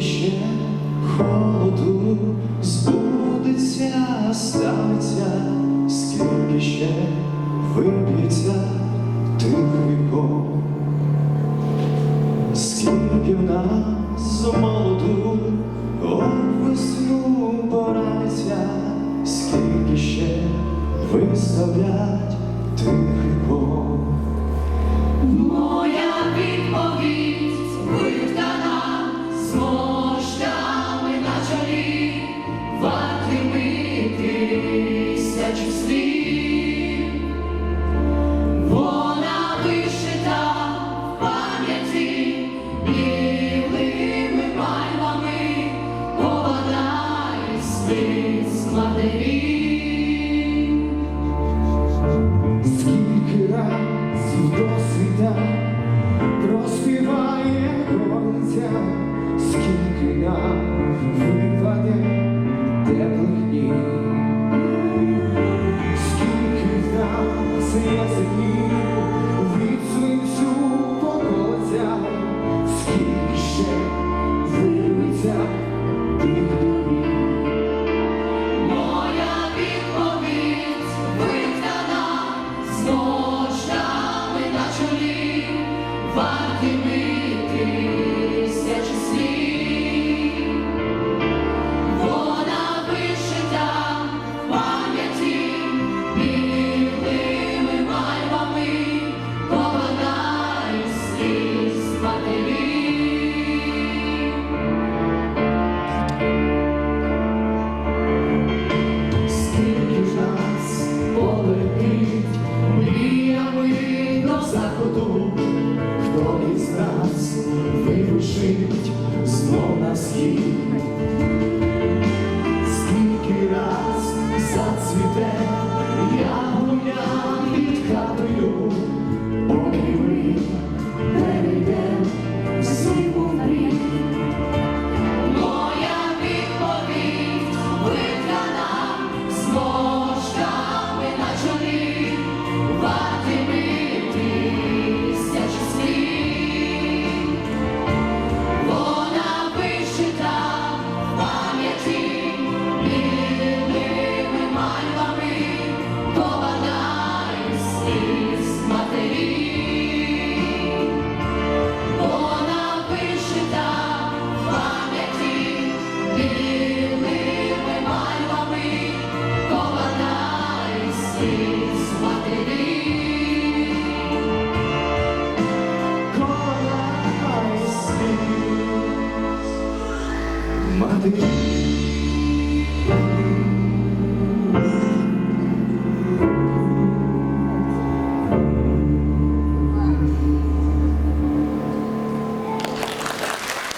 Ще холоду збудеться, станеться, скільки ще виб'ється тихий пол, скільки в нас молоду О весну бореться, скільки ще виставлять тихий пол. скільки разів до світа проспіває горниця, скільки нам випаде теплих днів, скільки в нас є землі. нас вирушить знов на схід.